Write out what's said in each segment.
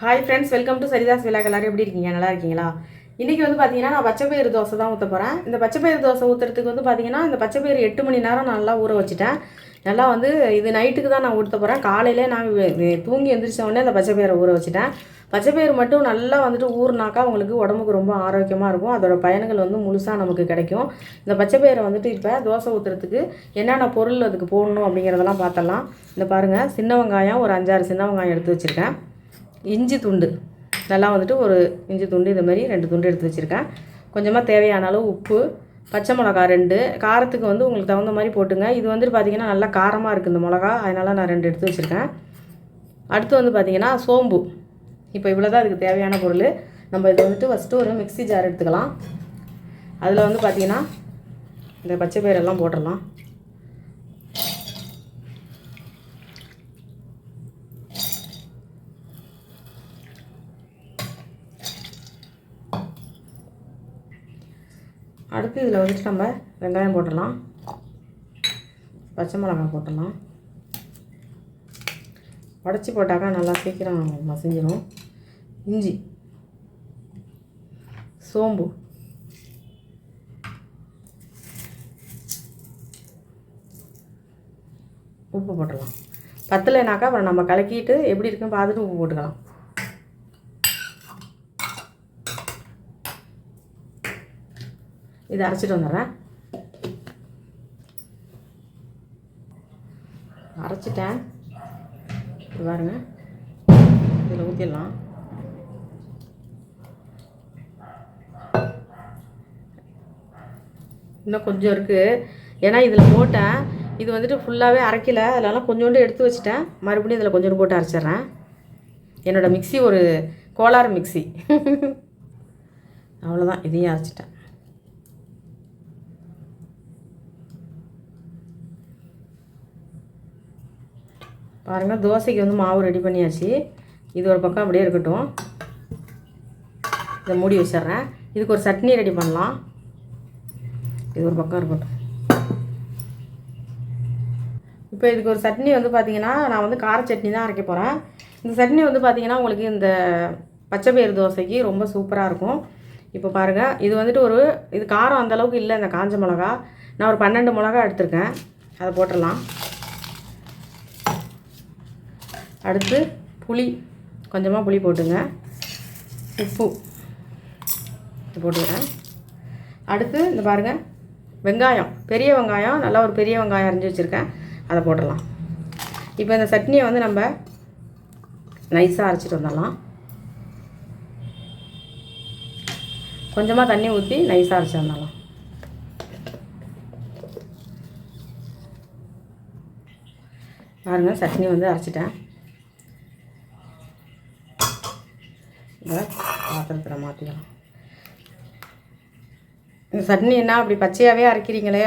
Hi friends welcome to Saritha's விழாக் எல்லாரும் எப்படி இருக்கீங்க? நல்லா இருக்கீங்களா? இன்றைக்கி வந்து பார்த்தீங்கன்னா நான் பச்சைப்பயிறு தோசை தான் ஊற்ற போகிறேன் இந்த பச்சைப்பயிறு தோசை ஊற்றுறதுக்கு வந்து பார்த்தீங்கன்னா இந்த பச்சைப்பயிறு எட்டு மணி நேரம் நல்லா ஊற வச்சுட்டேன். நல்லா வந்து இது நைட்டுக்கு தான் நான் ஊற்ற போகிறேன் காலையிலே நான் தூங்கி எந்திரிச்ச உடனே இந்த பயிறை ஊற வச்சுட்டேன். பச்சைப்பயிறு மட்டும் நல்லா வந்துட்டு ஊறினாக்கா உங்களுக்கு உடம்புக்கு ரொம்ப ஆரோக்கியமாக இருக்கும். அதோட பயன்கள் வந்து முழுசாக நமக்கு கிடைக்கும். இந்த பச்சைப்பயிரை வந்துட்டு இப்போ தோசை ஊற்றுறதுக்கு என்னென்ன பொருள் அதுக்கு போடணும் அப்படிங்கிறதெல்லாம் பார்த்தலாம் இந்த பாருங்கள் சின்ன வெங்காயம் ஒரு அஞ்சாறு சின்ன வெங்காயம் எடுத்து வச்சுருக்கேன். இஞ்சி துண்டு. நல்லா வந்துட்டு ஒரு இஞ்சி துண்டு இது மாதிரி ரெண்டு துண்டு எடுத்து வச்சுருக்கேன். கொஞ்சமாக தேவையான அளவு உப்பு பச்சை மிளகா ரெண்டு காரத்துக்கு வந்து உங்களுக்கு தகுந்த மாதிரி போட்டுங்க. இது வந்துட்டு பார்த்தீங்கன்னா நல்லா காரமாக இருக்குது இந்த மிளகா. அதனால் நான் ரெண்டு எடுத்து வச்சுருக்கேன். அடுத்து வந்து பார்த்திங்கன்னா சோம்பு. இப்போ இவ்வளோ தான் அதுக்கு தேவையான பொருள். நம்ம இதை வந்துட்டு ஃபஸ்ட்டு ஒரு மிக்ஸி ஜார் எடுத்துக்கலாம். அதில் வந்து பார்த்திங்கன்னா இந்த பச்சை பயிரெல்லாம் போட்டுடலாம். அடுத்து இதில் வந்துட்டு நம்ம வெங்காயம் போட்டுடலாம். பச்சை மிளகாய் போட்டுடலாம். உடச்சி போட்டாக்கா நல்லா சீக்கிரம் மசிஞ்சிடும் இஞ்சி. சோம்பு. உப்பு போட்டுடலாம். பத்தலைனாக்கா அப்புறம் நம்ம கலக்கிட்டு எப்படி இருக்குன்னு பார்த்துட்டு உப்பு போட்டுக்கலாம். இதை அரைச்சிட்டு வந்துடுறேன் அரைச்சிட்டேன் பாருங்க இதில் ஊற்றிடலாம் இன்னும் கொஞ்சம் இருக்குது ஏன்னா இதில் போட்டேன் இது வந்துட்டு ஃபுல்லாகவே அரைக்கல அதனால கொஞ்சோண்டு எடுத்து வச்சுட்டேன் மறுபடியும் இதில் கொஞ்சோண்டு போட்டு அரைச்சிட்றேன் என்னோடய மிக்ஸி ஒரு கோலார் மிக்ஸி அவ்வளோதான் இதையும் அரைச்சிட்டேன் பாருங்கள் தோசைக்கு வந்து மாவு ரெடி பண்ணியாச்சு. இது ஒரு பக்கம் அப்படியே இருக்கட்டும். இதை மூடி வச்சிடுறேன். இதுக்கு ஒரு சட்னி ரெடி பண்ணலாம். இது ஒரு பக்கம் இருக்கட்டும். இப்போ இதுக்கு ஒரு சட்னி வந்து பார்த்திங்கன்னா நான் வந்து கார சட்னி தான் அரைக்க போகிறேன் இந்த சட்னி வந்து பார்த்திங்கன்னா உங்களுக்கு இந்த பச்சை பயிறு தோசைக்கு ரொம்ப சூப்பராக இருக்கும். இப்போ பாருங்கள் இது வந்துட்டு ஒரு இது காரம் அந்தளவுக்கு இல்லை இந்த காஞ்ச மிளகா. நான் ஒரு பன்னெண்டு மிளகா எடுத்திருக்கேன். அதை போட்டுடலாம். அடுத்து புளி கொஞ்சமாக புளி போட்டுங்க. உப்பு இது போட்டுக்கிறேன். அடுத்து இந்த பாருங்கள் வெங்காயம் பெரிய வெங்காயம் நல்லா ஒரு பெரிய வெங்காயம் அரைஞ்சி வச்சுருக்கேன். அதை போட்டுடலாம். இப்போ இந்த சட்னியை வந்து நம்ம நைஸாக அரைச்சிட்டு வந்துடலாம். கொஞ்சமாக தண்ணி ஊற்றி நைஸாக அரைச்சி வந்துடலாம். பாருங்கள் சட்னி வந்து அரைச்சிட்டேன் இதை பாத்திரத்தில் மாற்றிக்கலாம் இந்த சட்னி என்ன அப்படி பச்சையாகவே அரைக்கிறீங்களே?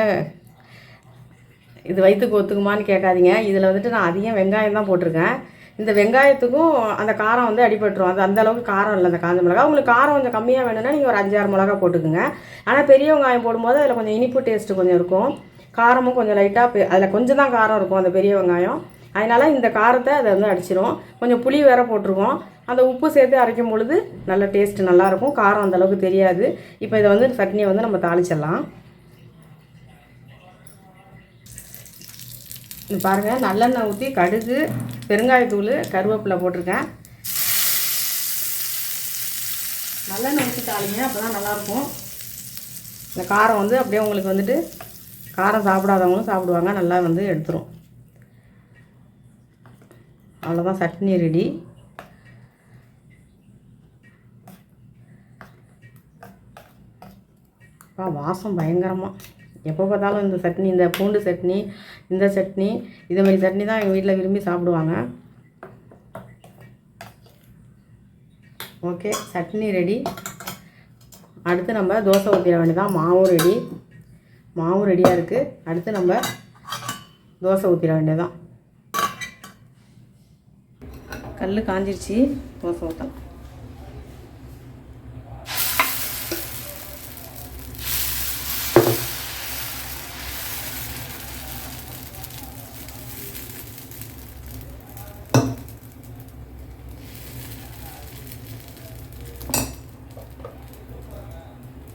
இது வயிற்றுக்கு ஒத்துக்குமான்னு கேட்காதீங்க. இதில் வந்துட்டு நான் அதிகம் வெங்காயம் தான் போட்டிருக்கேன். இந்த வெங்காயத்துக்கும் அந்த காரம் வந்து அடிபட்டுரும். அது அந்த அளவுக்கு காரம் இல்லை அந்த காஞ்ச மிளகா. உங்களுக்கு காரம் கொஞ்சம் கம்மியாக வேணும்னா நீங்கள் ஒரு அஞ்சாறு மிளகா போட்டுக்குங்க. ஆனால் பெரிய வெங்காயம் போடும்போது அதில் கொஞ்சம் இனிப்பு டேஸ்ட்டு கொஞ்சம் இருக்கும். காரமும் கொஞ்சம் லைட்டாக அதில் கொஞ்சம் தான் காரம் இருக்கும் அந்த பெரிய வெங்காயம். அதனால் இந்த காரத்தை அதை வந்து அடிச்சிரும் கொஞ்சம் புளி வேற போட்டிருக்கோம். அந்த உப்பு சேர்த்து அரைக்கும் பொழுது நல்ல டேஸ்ட்டு நல்லாயிருக்கும். காரம் அந்தளவுக்கு தெரியாது. இப்போ இதை வந்து சட்னியை வந்து நம்ம தாளிச்சிடலாம். பாருங்கள் நல்லெண்ணெய் ஊற்றி கடுகு பெருங்காயத்தூள் கருவேப்பிலை போட்டிருக்கேன். நல்லெண்ணெய் ஊற்றி தாளிங்க அப்போ தான் நல்லாயிருக்கும். இந்த காரம் வந்து அப்படியே உங்களுக்கு வந்துட்டு காரம் சாப்பிடாதவங்களும் சாப்பிடுவாங்க நல்லா வந்து எடுத்துரும். அவ்வளோதான் சட்னி ரெடி அப்பா வாசம் பயங்கரமாக எப்போ பார்த்தாலும் இந்த சட்னி இந்த பூண்டு சட்னி இந்த சட்னி இது மாதிரி சட்னி தான் எங்கள் வீட்டில் விரும்பி சாப்பிடுவாங்க. ஓகே சட்னி ரெடி அடுத்து நம்ம தோசை ஊற்றிட வேண்டியதான் மாவும் ரெடி மாவும் ரெடியாக இருக்குது அடுத்து நம்ம தோசை ஊற்றிட வேண்டியதான் கல் காஞ்சிருச்சு. தோசை ஊற்றலாம்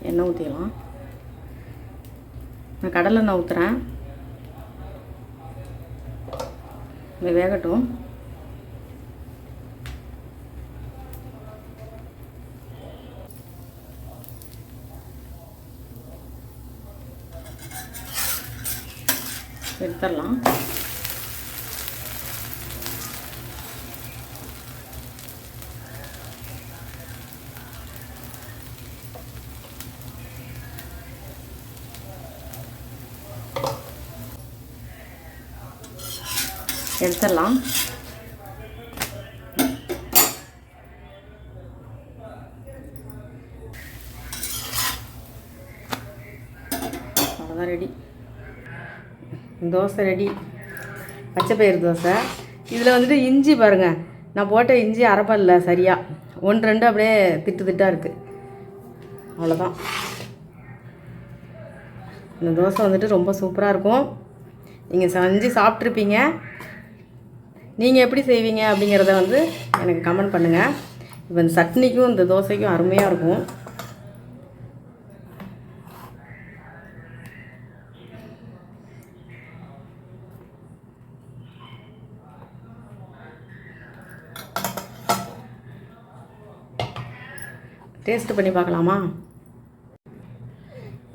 எண்ணெய் ஊற்றிக்கலாம் நான் கடலெண்ணெய் ஊற்றுறேன் வேகட்டும். எடுத்துடலாம். எடுத்துடலாம். அவ்வளோதான் ரெடி தோசை ரெடி. பச்சை பயிறு தோசை. இதில் வந்துட்டு இஞ்சி பாருங்கள் நான் போட்ட இஞ்சி அரைப்பல்ல சரியாக ஒன்று ரெண்டு அப்படியே திட்டு திட்டாக இருக்குது அவ்வளோதான் இந்த தோசை வந்துட்டு ரொம்ப சூப்பராக இருக்கும். நீங்கள் செஞ்சு சாப்பிட்ருப்பீங்க நீங்கள் எப்படி செய்வீங்க அப்படிங்கிறத வந்து எனக்கு கமெண்ட் பண்ணுங்கள் இப்போ இந்த சட்னிக்கும் இந்த தோசைக்கும் அருமையாக இருக்கும். டேஸ்ட் பண்ணி பார்க்கலாமா?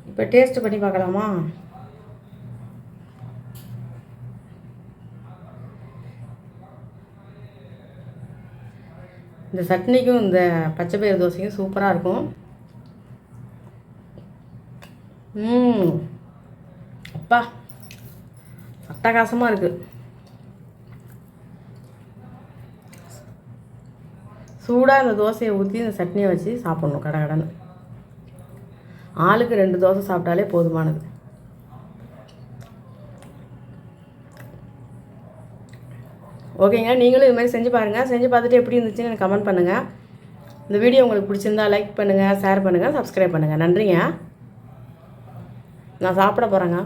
இப்போ டேஸ்ட் பண்ணி பார்க்கலாமா? இந்த சட்னிக்கும் இந்த பச்சை பயிறு தோசைக்கும் சூப்பராக இருக்கும். அப்பா அட்டகாசமாக இருக்குது சூடாக இந்த தோசையை ஊற்றி இந்த சட்னியை வச்சு சாப்பிட்ணும் கடை கடன் ஆளுக்கு ரெண்டு தோசை சாப்பிட்டாலே போதுமானது. ஓகேங்க நீங்களும் இது மாதிரி செஞ்சு பாருங்கள் செஞ்சு பார்த்துட்டு எப்படி இருந்துச்சுன்னு எனக்கு கமெண்ட் பண்ணுங்கள் இந்த வீடியோ உங்களுக்கு பிடிச்சிருந்தா லைக் பண்ணுங்கள் ஷேர் பண்ணுங்கள் சப்ஸ்கிரைப் பண்ணுங்கள் நன்றிங்க. நான் சாப்பிட போகிறேங்க